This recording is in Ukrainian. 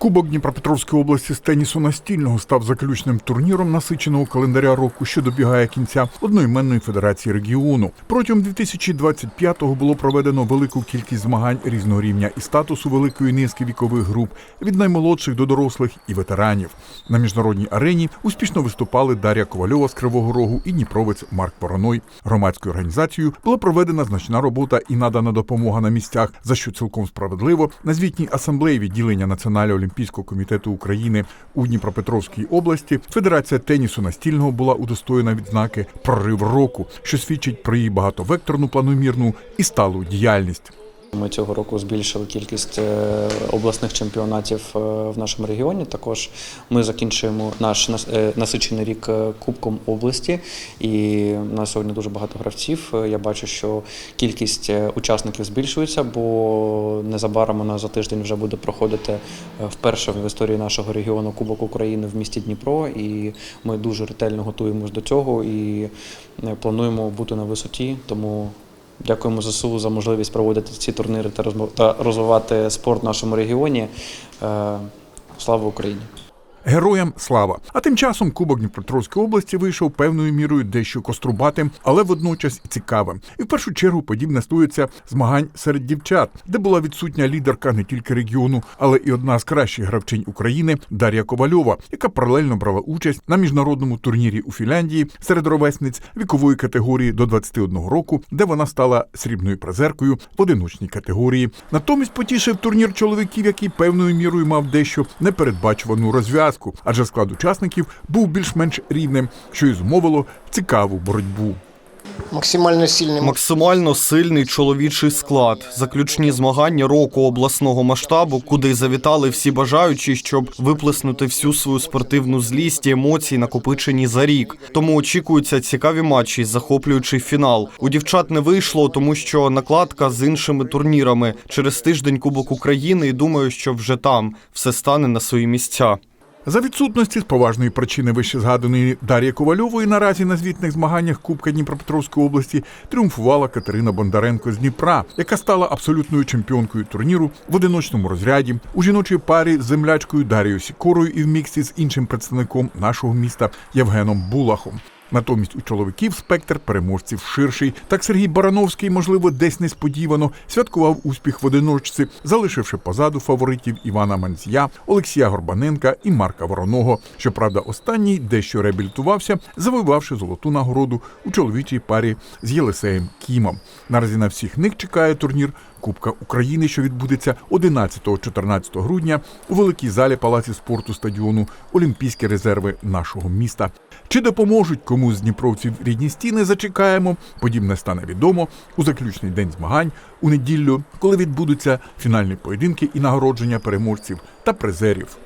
Кубок Дніпропетровської області з тенісу настільного став заключним турніром насиченого календаря року, що добігає кінця одноіменної федерації регіону. Протягом 2025-го було проведено велику кількість змагань різного рівня і статусу великої низки вікових груп від наймолодших до дорослих і ветеранів. На міжнародній арені успішно виступали Дар'я Ковальова з Кривого Рогу і Дніпровець Марк Вороной. Громадською організацією була проведена значна робота і надана допомога на місцях, за що цілком справедливо на звітній асамблеї відділення Національного олімпійського комітету України у Дніпропетровській області Федерація тенісу настільного була удостоєна відзнаки прорив року, що свідчить про її багатовекторну, планомірну і сталу діяльність. Ми цього року збільшили кількість е, обласних чемпіонатів е, в нашому регіоні. Також ми закінчуємо наш е, насичений рік Кубком області, і в нас сьогодні дуже багато гравців. Я бачу, що кількість учасників збільшується, бо незабаром нас за тиждень вже буде проходити вперше в історії нашого регіону Кубок України в місті Дніпро. І ми дуже ретельно готуємось до цього і плануємо бути на висоті. Тому Дякуємо ЗСУ за можливість проводити ці турніри та розвивати спорт в нашому регіоні. Е, Слава Україні! Героям слава! А тим часом Кубок Дніпропетровської області вийшов певною мірою дещо кострубатим, але водночас цікавим. І в першу чергу подібне стосується змагань серед дівчат, де була відсутня лідерка не тільки регіону, але і одна з кращих гравчинь України Дар'я Ковальова, яка паралельно брала участь на міжнародному турнірі у Фінляндії серед ровесниць вікової категорії до 21 року, де вона стала срібною призеркою в одиночній категорії. Натомість потішив турнір чоловіків, який певною мірою мав дещо непередбачувану розв'язку, адже склад учасників був більш-менш рівним, що і зумовило цікаву боротьбу. Максимально сильный Максимально сильний чоловічий склад. Заключні змагання року обласного масштабу, куди завітали всі бажаючі, щоб виплеснути всю свою спортивну злість і емоції, накопичені за рік. Тому очікуються цікаві матчі, захоплюючий фінал. У дівчат не вийшло, тому що накладка з іншими турнірами через тиждень Кубок України, і думаю, що вже там все стане на свої місця. За відсутності з поважної причини вище згаданої Дар'ї Ковальової наразі на звітних змаганнях Кубка Дніпропетровської області тріумфувала Катерина Бондаренко з Дніпра, яка стала абсолютною чемпіонкою турніру в одиночному розряді у жіночій парі з землячкою Дарією Сікорою і в міксі з іншим представником нашого міста Євгеном Булахом. Натомість у чоловіків спектр переможців ширший. Так Сергій Барановський, можливо, десь несподівано святкував успіх в одиночці, залишивши позаду фаворитів Івана Манзія, Олексія Горбаненка і Марка Вороного. Щоправда, останній дещо реабілітувався, завоювавши золоту нагороду у чоловічій парі з Єлисеєм Кімом. Наразі на всіх них чекає турнір Кубка України, що відбудеться 11-14 грудня у великій залі Палаці спорту стадіону Олімпійські резерви нашого міста. Чи допоможуть комусь з дніпровців рідні стіни? Зачекаємо. Подібне стане відомо у заключний день змагань у неділю, коли відбудуться фінальні поєдинки і нагородження переможців та призерів.